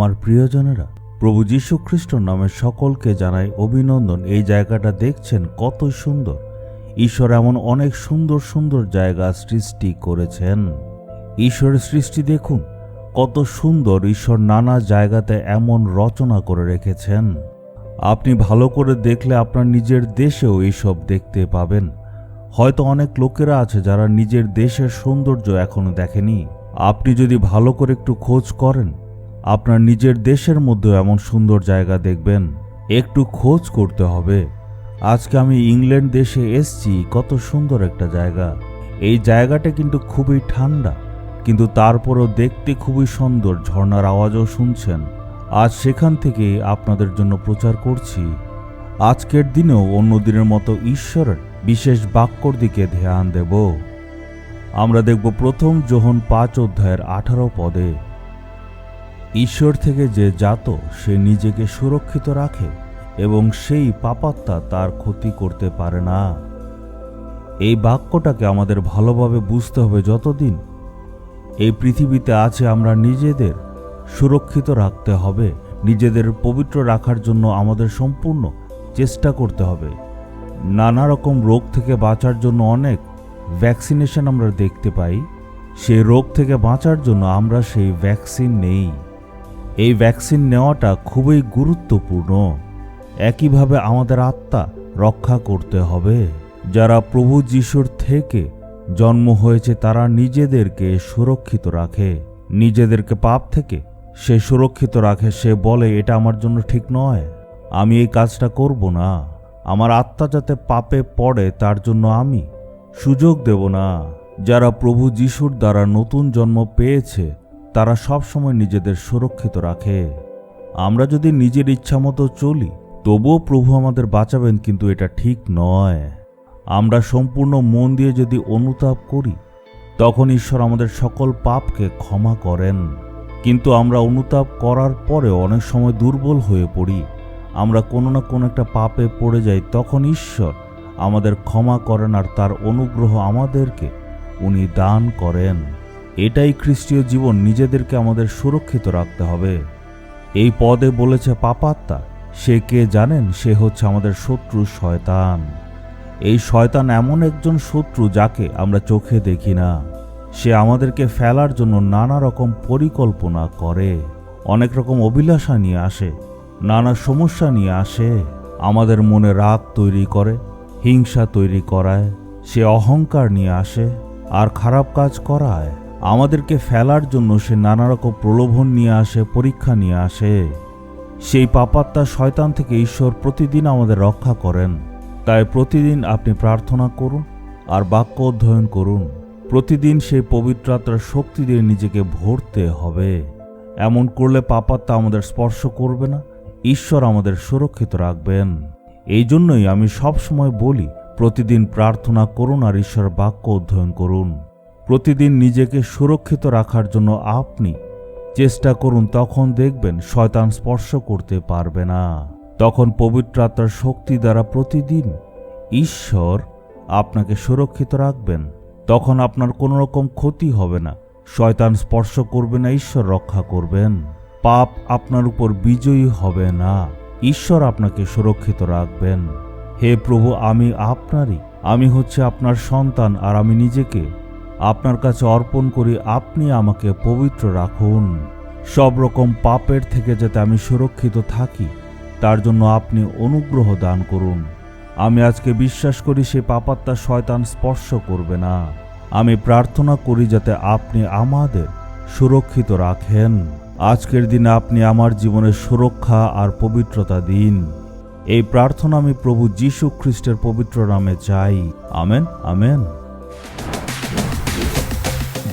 আমার প্রিয়জনেরা, প্রভু যীশু খ্রিস্ট নামে সকলকে জানাই অভিনন্দন। এই জায়গাটা দেখছেন কত সুন্দর। ঈশ্বর এমন অনেক সুন্দর সুন্দর জায়গা সৃষ্টি করেছেন। ঈশ্বরের সৃষ্টি দেখুন, কত সুন্দর ঈশ্বর নানা জায়গাতে এমন রচনা করে রেখেছেন। আপনি ভালো করে দেখলে আপনার নিজের দেশেও এইসব দেখতে পাবেন। হয়তো অনেক লোকেরা আছে যারা নিজের দেশের সৌন্দর্য এখনও দেখেনি। আপনি যদি ভালো করে একটু খোঁজ করেন আপনার নিজের দেশের মধ্যেও এমন সুন্দর জায়গা দেখবেন। একটু খোঁজ করতে হবে। আজকে আমি ইংল্যান্ড দেশে এসছি, কত সুন্দর একটা জায়গা। এই জায়গাটা কিন্তু খুবই ঠান্ডা, কিন্তু তারপরও দেখতে খুবই সুন্দর ঝর্নার আওয়াজও শুনছেন। আজ সেখান থেকে আপনাদের জন্য প্রচার করছি। আজকের দিনেও অন্য দিনের মতো ঈশ্বরের বিশেষ বাক্যর দিকে ধ্যান দেব। আমরা দেখব প্রথম যোহন পাঁচ অধ্যায়ের আঠারো পদে। ঈশ্বর থেকে যে জাত, সে নিজেকে সুরক্ষিত রাখে এবং সেই পাপাত্তা তার ক্ষতি করতে পারে না। এই বাক্যটাকে আমাদের ভালোভাবে বুঝতে হবে যতদিন এই পৃথিবীতে আছে আমরা নিজেদের সুরক্ষিত রাখতে হবে, নিজেদের পবিত্র রাখার জন্য আমাদের সম্পূর্ণ চেষ্টা করতে হবে। নানা রকম রোগ থেকে বাঁচার জন্য অনেক ভ্যাকসিনেশন আমরা দেখতে পাই, সেই রোগ থেকে বাঁচার জন্য আমরা সেই ভ্যাকসিন নেই। এই ভ্যাকসিন নেওয়াটা খুবই গুরুত্বপূর্ণ। একইভাবে আমাদের আত্মা রক্ষা করতে হবে। যারা প্রভু যিশুর থেকে জন্ম হয়েছে, তারা নিজেদেরকে সুরক্ষিত রাখে। নিজেদেরকে পাপ থেকে সে সুরক্ষিত রাখে, সে বলে, এটা আমার জন্য ঠিক নয়। আমি এই কাজটা করব না। আমার আত্মা যাতে পাপে পড়ে, তার জন্য আমি সুযোগ দেব না। যারা প্রভু যিশুর দ্বারা নতুন জন্ম পেয়েছে তারা সবসময় নিজেদের সুরক্ষিত রাখে। আমরা যদি নিজের ইচ্ছামতো চলি, তবুও প্রভু আমাদের বাঁচাবেন, কিন্তু এটা ঠিক নয়। আমরা সম্পূর্ণ মন দিয়ে যদি অনুতাপ করি, তখন ঈশ্বর আমাদের সকল পাপকে ক্ষমা করেন। কিন্তু আমরা অনুতাপ করার পরে অনেক সময় দুর্বল হয়ে পড়ি। আমরা কোনো না কোনো একটা পাপে পড়ে যাই, তখন ঈশ্বর আমাদের ক্ষমা করেন আর তার অনুগ্রহ আমাদেরকে উনি দান করেন। এটাই খ্রিস্টীয় জীবন, নিজেদেরকে আমাদের সুরক্ষিত রাখতে হবে। এই পদে বলেছে পাপাত্তা সে কে জানেন, সে হচ্ছে আমাদের শত্রু শয়তান। এই শয়তান এমন একজন শত্রু যাকে আমরা চোখে দেখি না। সে আমাদেরকে ফেলার জন্য নানা রকম পরিকল্পনা করে। অনেক রকম অভিলাষা নিয়ে আসে, নানা সমস্যা নিয়ে আসে। আমাদের মনে রাগ তৈরি করে, হিংসা তৈরি করায়। সে অহংকার নিয়ে আসে আর খারাপ কাজ করায়। আমাদেরকে ফেলার জন্য সে নানা রকম প্রলোভন নিয়ে আসে, পরীক্ষা নিয়ে আসে। সেই পাপাত্তা শয়তান থেকে ঈশ্বর প্রতিদিন আমাদের রক্ষা করেন। তাই প্রতিদিন আপনি প্রার্থনা করুন আর বাক্য অধ্যয়ন করুন। প্রতিদিন সেই পবিত্র আত্মার শক্তি দিয়ে নিজেকে ভরতে হবে। এমন করলে পাপাত্তা আমাদের স্পর্শ করবে না, ঈশ্বর আমাদের সুরক্ষিত রাখবেন। এই জন্যই আমি সবসময় বলি, প্রতিদিন প্রার্থনা করুন আর ঈশ্বর বাক্য অধ্যয়ন করুন। প্রতিদিন নিজেকে সুরক্ষিত রাখার জন্য আপনি চেষ্টা করুন তখন দেখবেন শয়তান স্পর্শ করতে পারবে না। তখন পবিত্র আত্মার শক্তি দ্বারা প্রতিদিন ঈশ্বর আপনাকে সুরক্ষিত রাখবেন। তখন আপনার কোনো রকম ক্ষতি হবে না। শয়তান স্পর্শ করবে না, ঈশ্বর রক্ষা করবেন। পাপ আপনার উপর বিজয়ী হবে না। ঈশ্বর আপনাকে সুরক্ষিত রাখবেন। হে প্রভু, আমি আপনারই, আমি হচ্ছে আপনার সন্তান আর আমি নিজেকে আপনার কাছে অর্পণ করি, আপনি আমাকে পবিত্র রাখুন। সব রকম পাপের থেকে যাতে আমি সুরক্ষিত থাকি, তার জন্য আপনি অনুগ্রহ দান করুন। আমি আজকে বিশ্বাস করি সে পাপাত্তা শয়তান স্পর্শ করবে না। আমি প্রার্থনা করি যাতে আপনি আমাদের সুরক্ষিত রাখেন। আজকের দিনে আপনি আমার জীবনের সুরক্ষা আর পবিত্রতা দিন। এই প্রার্থনা আমি প্রভু যীশু খ্রিস্টের পবিত্র নামে চাই। Amen amen.